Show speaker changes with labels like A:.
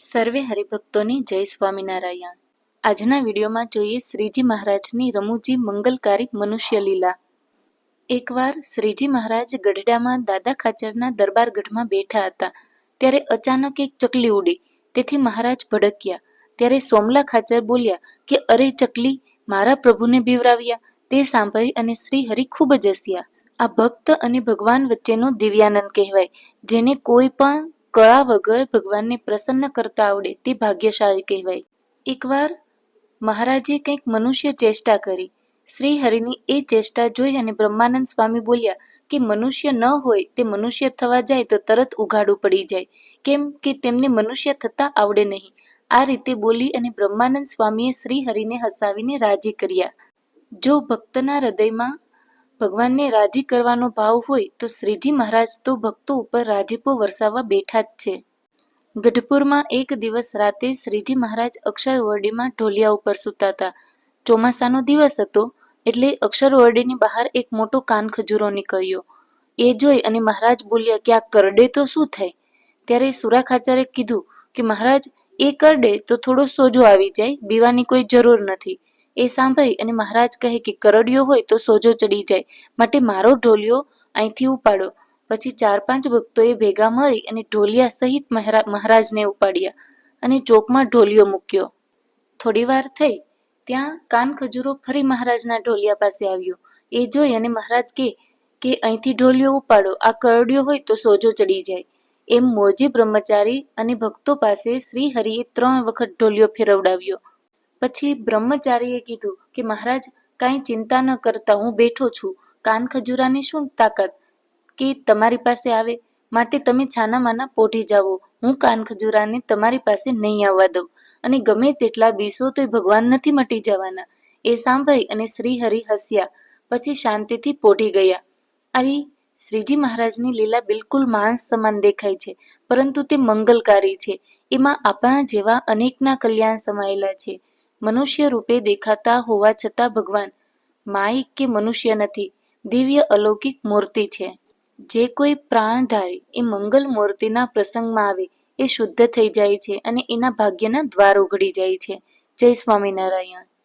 A: સર્વે હરિભક્તોની જય સ્વામિનારાયણ. આજના વિડીયોમાં જોઈએ શ્રીજી મહારાજની રમૂજી મંગલકારી મનુષ્ય લીલા એકવાર શ્રીજી મહારાજ ગઢડામાં દાદા ખાચરના દરબારગઢમાં બેઠા હતા, ત્યારે અચાનક એક ચકલી ઉડી. તેથી મહારાજ ભડક્યા. ત્યારે સોમલા ખાચર બોલ્યા કે, અરે ચકલી, મારા પ્રભુને બીવરાવ્યા. તે સાંભળી અને શ્રી હરિ ખૂબ જ હસ્યા આ ભક્ત અને ભગવાન વચ્ચેનો દિવ્યાનંદ કહેવાય, જેને કોઈ પણ કળા વગર ભગવાનને પ્રસન્ન કરતા આવડે તે ભાગ્યશાળી કહેવાય. એકવાર મહારાજે કંઈક મનુષ્ય ચેષ્ટા કરી. શ્રી હરિની એ ચેષ્ટા જોઈ અને બ્રહ્માનંદ સ્વામી બોલ્યા કે મનુષ્ય ન હોય તે મનુષ્ય થવા જાય તો તરત ઉઘાડું પડી જાય. કેમ કે તેમને મનુષ્ય થતા આવડે નહીં. આ રીતે બોલી અને બ્રહ્માનંદ સ્વામીએ શ્રી હરિને હસાવીને રાજી કર્યા. જો ભક્તના હૃદયમાં ભગવાનને રાજી કરવાનો ભાવ હોય તો શ્રીજી મહારાજ તો ભક્તો ઉપર રાજીપો વરસાવવા બેઠા જ છે. ગઢપુરમાં એક દિવસ રાતે શ્રીજી મહારાજ અક્ષરવર્ડીમાં ઢોલિયા ઉપર સૂતા હતા. ચોમાસાનો દિવસ હતો એટલે અક્ષરવર્ડીની બહાર એક મોટો કાન ખજૂરો નીકળ્યો. એ જોઈ અને મહારાજ બોલ્યા કે આ કરડે તો શું થાય? ત્યારે સુરા ખાચરે કીધું કે, મહારાજ, એ કરડે તો થોડો સોજો આવી જાય, બીવાની કોઈ જરૂર નથી. એ સાંભળી અને મહારાજ કહે કે કરડ્યો હોય તો સોજો ચડી જાય, માટે મારો ઢોલિયો અહીંથી ઉપાડો. પછી ચાર પાંચ ભક્તોએ ભેગા મળી અને ઢોલિયા સહિત મહારા- મહારાજને ઉપાડ્યા અને ચોકમાં ઢોલિયો મૂક્યો. થોડી વાર થઈ, ત્યાં કાન ખજૂરો ફરી મહારાજના ઢોલિયા પાસે આવ્યો. એ જોઈ અને મહારાજ કે કે અહીંથી ઢોલિયો ઉપાડો, આ કરડ્યો હોય તો સોજો ચડી જાય. એમ મોજી બ્રહ્મચારી અને ભક્તો પાસે શ્રી હરિએ ત્રણ વખત ઢોલિયો ફેરવડાવ્યો. પછી બ્રહ્મચારીએ કીધું કે, મહારાજ, કાંઈ ચિંતા ન કરતા હું બેઠો છું. કાન ખજૂરાની શું તાકાત? કે તમારી પાસે આવે, માટે તમે છાનામાના પોઢી જાઓ. હું કાન ખજૂરાને તમારી પાસે નહીં આવવા દઉં. અને ગમે તેટલા બીસો તોય ભગવાન નથી મટી જવાના. એ સાંભળી અને શ્રી હરિ હસ્યા. પછી શાંતિથી પોઢી ગયા. આવી શ્રીજી મહારાજની લીલા બિલકુલ માણસ સમાન દેખાય છે, પરંતુ તે મંગલકારી છે. એમાં આપણા જેવા અનેકના કલ્યાણ સમાયેલા છે. મનુષ્ય રૂપે દેખાતા હોવા છતાં ભગવાન, માયિક કે મનુષ્ય નથી, દિવ્ય અલૌકિક મૂર્તિ છે. જે કોઈ પ્રાણધારી એ મંગલ મૂર્તિના પ્રસંગમાં આવે, એ શુદ્ધ થઈ જાય છે અને એના ભાગ્યના દ્વાર ઉઘડી જાય છે. જય સ્વામિનારાયણ.